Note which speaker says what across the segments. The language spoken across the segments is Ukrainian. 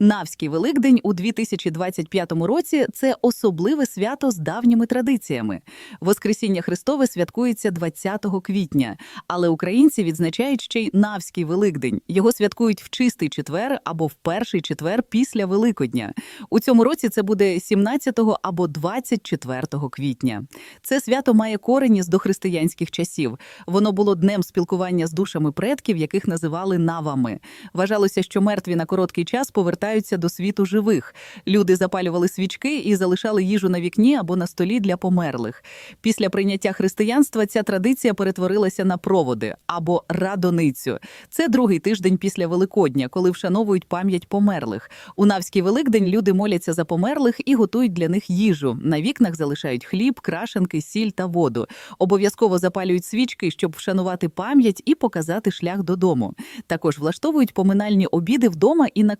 Speaker 1: Навський Великдень у 2025 році це особливе свято з давніми традиціями. Воскресіння Христове святкується 20 квітня, але українці відзначають ще й Навський Великдень. Його святкують в чистий четвер або в перший четвер після Великодня. У цьому році це буде 17 або 24 квітня. Це свято має корені з дохристиянських часів. Воно було днем спілкування з душами предків, яких називали навами. Вважалося, що мертві на короткий час повертаються до світу живих. Люди запалювали свічки і залишали їжу на вікні або на столі для померлих. Після прийняття християнства ця традиція перетворилася на проводи або радоницю. Це другий тиждень після Великодня, коли вшановують пам'ять померлих. У Навський Великдень люди моляться за померлих і готують для них їжу. На вікнах залишають хліб, крашенки, сіль та воду. Обов'язково запалюють свічки, щоб вшанувати пам'ять і показати шлях додому. Також влаштовують поминальні обіди вдома і на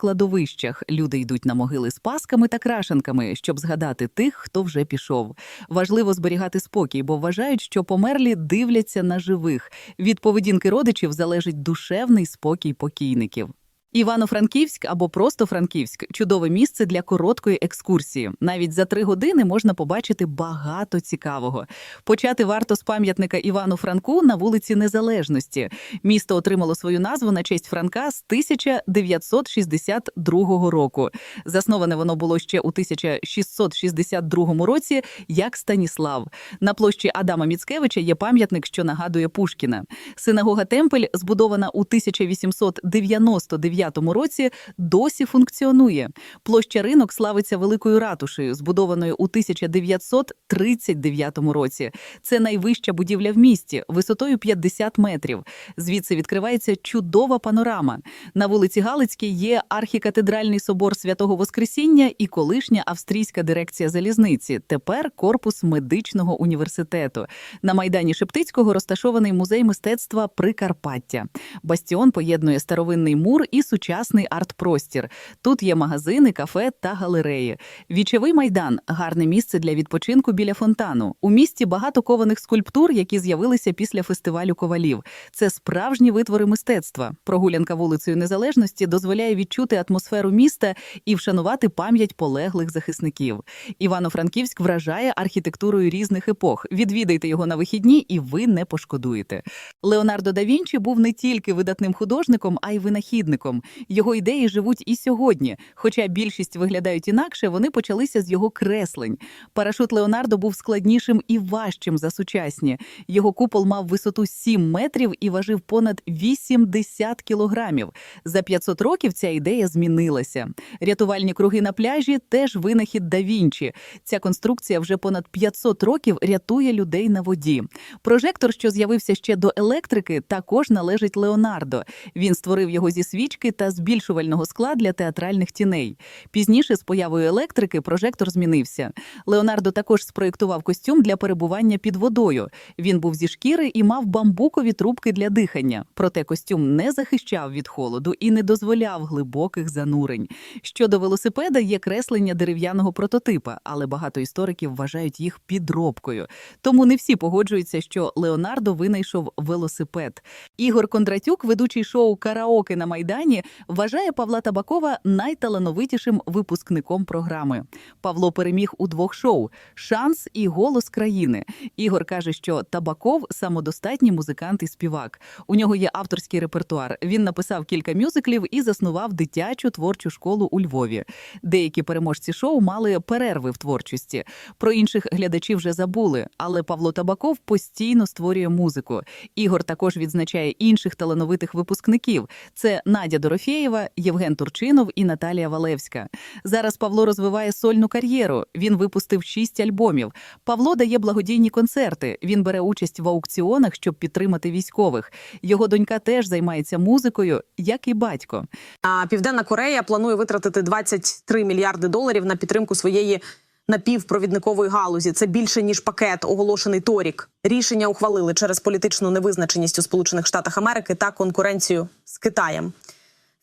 Speaker 1: кладовищах. Люди йдуть на могили з пасками та крашенками, щоб згадати тих, хто вже пішов. Важливо зберігати спокій, бо вважають, що померлі дивляться на живих. Від поведінки родичів залежить душевний спокій покійників. Івано-Франківськ або просто Франківськ чудове місце для короткої екскурсії. Навіть за три години можна побачити багато цікавого. Почати варто з пам'ятника Івану Франку на вулиці Незалежності. Місто отримало свою назву на честь Франка з 1962 року. Засноване воно було ще у 1662 році як Станіслав. На площі Адама Міцкевича є пам'ятник, що нагадує Пушкіна. Синагога Темпель, збудована у 1899 році, досі функціонує. Площа ринок славиться великою ратушею, збудованою у 1939 році. Це найвища будівля в місті, висотою 50 метрів. Звідси відкривається чудова панорама. На вулиці Галицькій є архікатедральний собор святого Воскресіння і колишня австрійська дирекція залізниці. Тепер корпус медичного університету. На майдані Шептицького розташований музей мистецтва Прикарпаття. Бастіон поєднує старовинний мур і сучасний арт-простір. Тут є магазини, кафе та галереї. Вічовий майдан гарне місце для відпочинку біля фонтану. У місті багато кованих скульптур, які з'явилися після фестивалю ковалів. Це справжні витвори мистецтва. Прогулянка вулицею Незалежності дозволяє відчути атмосферу міста і вшанувати пам'ять полеглих захисників. Івано-Франківськ вражає архітектурою різних епох. Відвідайте його на вихідні, і ви не пошкодуєте. Леонардо да Вінчі був не тільки видатним художником, а й винахідником. Його ідеї живуть і сьогодні. Хоча більшість виглядають інакше, вони почалися з його креслень. Парашут Леонардо був складнішим і важчим за сучасні. Його купол мав висоту 7 метрів і важив понад 80 кілограмів. За 500 років ця ідея змінилася. Рятувальні круги на пляжі теж винахід да Вінчі. Ця конструкція вже понад 500 років рятує людей на воді. Прожектор, що з'явився ще до електрики, також належить Леонардо. Він створив його зі свічки та збільшувального скла для театральних тіней. Пізніше, з появою електрики, прожектор змінився. Леонардо також спроєктував костюм для перебування під водою. Він був зі шкіри і мав бамбукові трубки для дихання. Проте костюм не захищав від холоду і не дозволяв глибоких занурень. Щодо велосипеда, є креслення дерев'яного прототипа, але багато істориків вважають їх підробкою. Тому не всі погоджуються, що Леонардо винайшов велосипед. Ігор Кондратюк, ведучий шоу Караоке на Майдані, вважає Павла Табакова найталановитішим випускником програми. Павло переміг у двох шоу Шанс і Голос країни. Ігор каже, що Табаков самодостатній музикант і співак. У нього є авторський репертуар. Він написав кілька мюзиклів і заснував дитячу творчу школу у Львові. Деякі переможці шоу мали перерви в творчості. Про інших глядачів вже забули, але Павло Табаков постійно створює музику. Ігор також відзначає інших талановитих випускників: це Надя Дорофєєва, Євген Турчинов і Наталія Валевська. Зараз Павло розвиває сольну кар'єру. Він випустив шість альбомів. Павло дає благодійні концерти. Він бере участь в аукціонах, щоб підтримати військових. Його донька теж займається музикою, як і батько.
Speaker 2: А Південна Корея планує витратити 23 мільярди доларів на підтримку своєї напівпровідникової галузі. Це більше ніж пакет, оголошений торік. Рішення ухвалили через політичну невизначеність у Сполучених Штатах Америки та конкуренцію з Китаєм.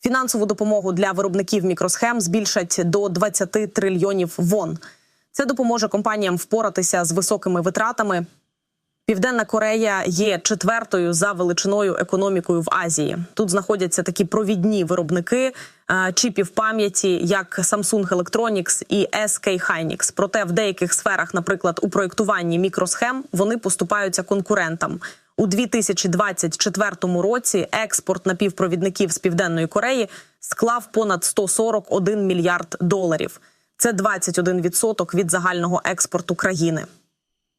Speaker 2: Фінансову допомогу для виробників мікросхем збільшать до 20 трильйонів вон. Це допоможе компаніям впоратися з високими витратами Південна Корея є четвертою за величиною економікою в Азії. Тут знаходяться такі провідні виробники е, чіпів пам'яті, як Samsung Electronics і SK Hynix. Проте в деяких сферах, наприклад, у проєктуванні мікросхем, вони поступаються конкурентам. У 2024 році експорт напівпровідників з південної Кореї склав понад 141 мільярд доларів. Це 21% від загального експорту країни.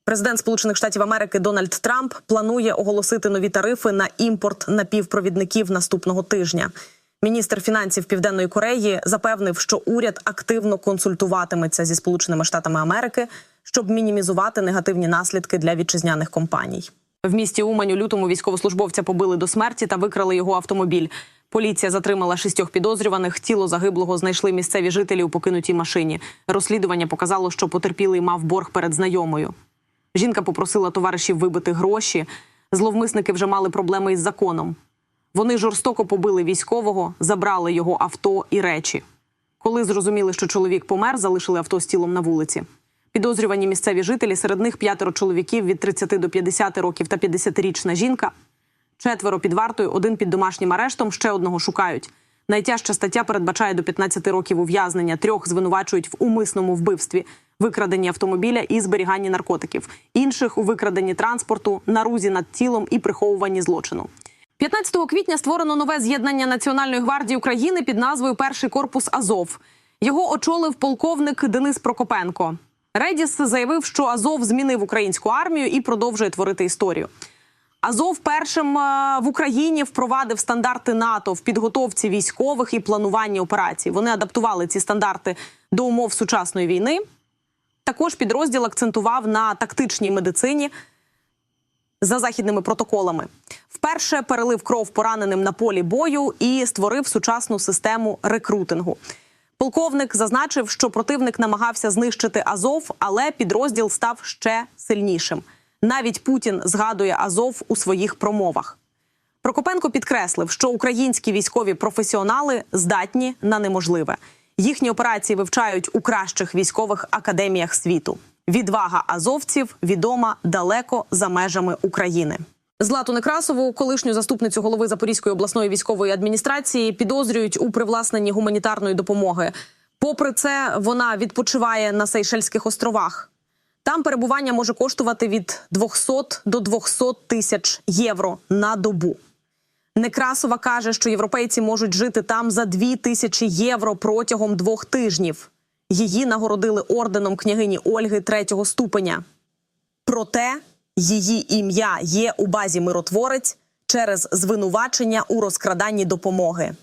Speaker 2: Президент Сполучених Штатів Америки Дональд Трамп планує оголосити нові тарифи на імпорт напівпровідників наступного тижня. Міністр фінансів Південної Кореї запевнив, що уряд активно консультуватиметься зі Сполученими Штатами Америки, щоб мінімізувати негативні наслідки для вітчизняних компаній. В місті Умань у лютому військовослужбовця побили до смерті та викрали його автомобіль. Поліція затримала шістьох підозрюваних. Тіло загиблого знайшли місцеві жителі у покинутій машині. Розслідування показало, що потерпілий мав борг перед знайомою. Жінка попросила товаришів вибити гроші. Зловмисники вже мали проблеми із законом. Вони жорстоко побили військового, забрали його авто і речі. Коли зрозуміли, що чоловік помер, залишили авто з тілом на вулиці. Підозрювані місцеві жителі, серед них п'ятеро чоловіків від 30 до 50 років та 50-річна жінка. Четверо під вартою, один під домашнім арештом, ще одного шукають. Найтяжча стаття передбачає до 15 років ув'язнення. Трьох звинувачують в умисному вбивстві, викраденні автомобіля і зберіганні наркотиків. Інших у викраденні транспорту, нарузі над тілом і приховуванні злочину. 15 квітня створено нове з'єднання Національної гвардії України під назвою Перший корпус Азов. Його очолив полковник Денис Прокопенко. Редіс заявив, що Азов змінив українську армію і продовжує творити історію. Азов першим е, в Україні впровадив стандарти НАТО в підготовці військових і плануванні операцій. Вони адаптували ці стандарти до умов сучасної війни. Також підрозділ акцентував на тактичній медицині за західними протоколами. Вперше перелив кров пораненим на полі бою і створив сучасну систему рекрутингу. Полковник зазначив, що противник намагався знищити Азов, але підрозділ став ще сильнішим. Навіть Путін згадує Азов у своїх промовах. Прокопенко підкреслив, що українські військові професіонали здатні на неможливе. Їхні операції вивчають у кращих військових академіях світу. Відвага азовців відома далеко за межами України. Злату Некрасову, колишню заступницю голови Запорізької обласної військової адміністрації, підозрюють у привласненні гуманітарної допомоги. Попри це, вона відпочиває на Сейшельських островах. Там перебування може коштувати від 200 до 200 тисяч євро на добу. Некрасова каже, що європейці можуть жити там за 2 тисячі євро протягом двох тижнів. Її нагородили орденом княгині Ольги третього ступеня. Проте її ім'я є у базі миротворець через звинувачення у розкраданні допомоги.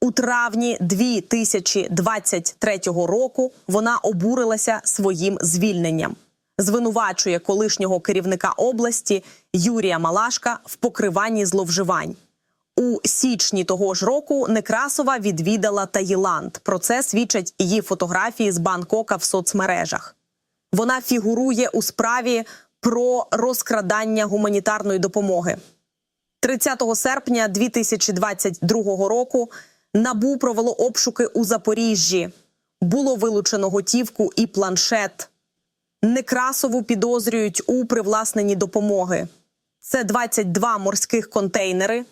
Speaker 2: У травні 2023 року вона обурилася своїм звільненням. Звинувачує колишнього керівника області Юрія Малашка в покриванні зловживань. У січні того ж року Некрасова відвідала Таїланд. Про це свідчать її фотографії з Бангкока в соцмережах. Вона фігурує у справі про розкрадання гуманітарної допомоги. 30 серпня 2022 року набу провело обшуки у Запоріжжі. Було вилучено готівку і планшет. Некрасову підозрюють у привласненні допомоги. Це 22 морських контейнери,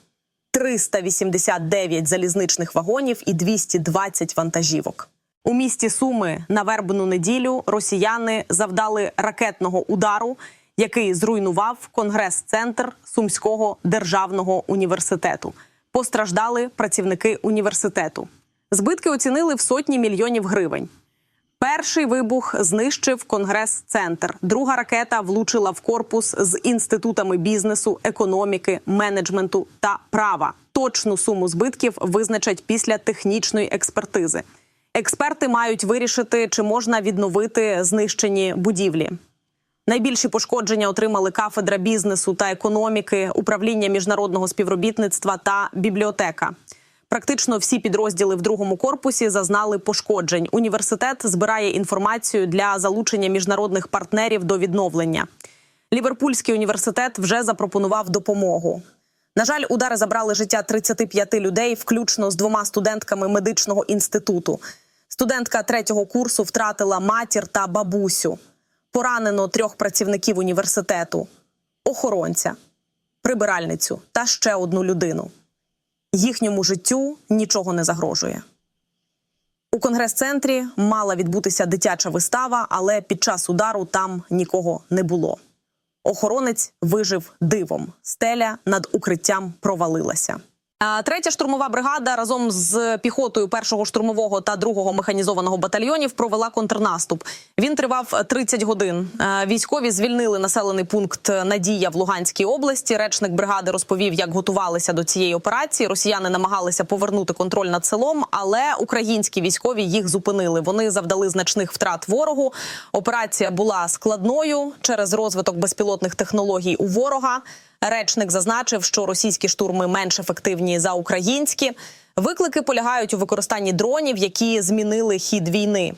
Speaker 2: 389 залізничних вагонів і 220 вантажівок. У місті Суми на вербну неділю росіяни завдали ракетного удару, який зруйнував конгрес-центр Сумського державного університету. Постраждали працівники університету. Збитки оцінили в сотні мільйонів гривень. Перший вибух знищив конгрес-центр. Друга ракета влучила в корпус з інститутами бізнесу, економіки, менеджменту та права. Точну суму збитків визначать після технічної експертизи. Експерти мають вирішити, чи можна відновити знищені будівлі. Найбільші пошкодження отримали кафедра бізнесу та економіки, управління міжнародного співробітництва та бібліотека. Практично всі підрозділи в другому корпусі зазнали пошкоджень. Університет збирає інформацію для залучення міжнародних партнерів до відновлення. Ліверпульський університет вже запропонував допомогу. На жаль, удари забрали життя 35 людей, включно з двома студентками медичного інституту. Студентка третього курсу втратила матір та бабусю. Поранено трьох працівників університету. охоронця, прибиральницю та ще одну людину. Їхньому життю нічого не загрожує. У конгрес-центрі мала відбутися дитяча вистава, але під час удару там нікого не було. Охоронець вижив дивом. Стеля над укриттям провалилася. Третя штурмова бригада разом з піхотою першого штурмового та другого механізованого батальйонів провела контрнаступ. Він тривав 30 годин. Е, Військові звільнили населений пункт Надія в Луганській області. Речник бригади розповів, як готувалися до цієї операції. Росіяни намагалися повернути контроль над селом, але українські військові їх зупинили. Вони завдали значних втрат ворогу. Операція була складною через розвиток безпілотних технологій у ворога. Речник зазначив, що російські штурми менш ефективні за українські. Виклики полягають у використанні дронів, які змінили хід війни.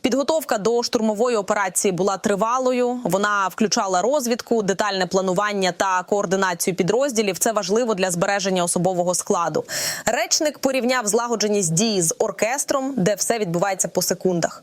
Speaker 2: Підготовка до штурмової операції була тривалою. Вона включала розвідку, детальне планування та координацію підрозділів. Це важливо для збереження особового складу. Речник порівняв злагодженість дії з оркестром, де все відбувається по секундах.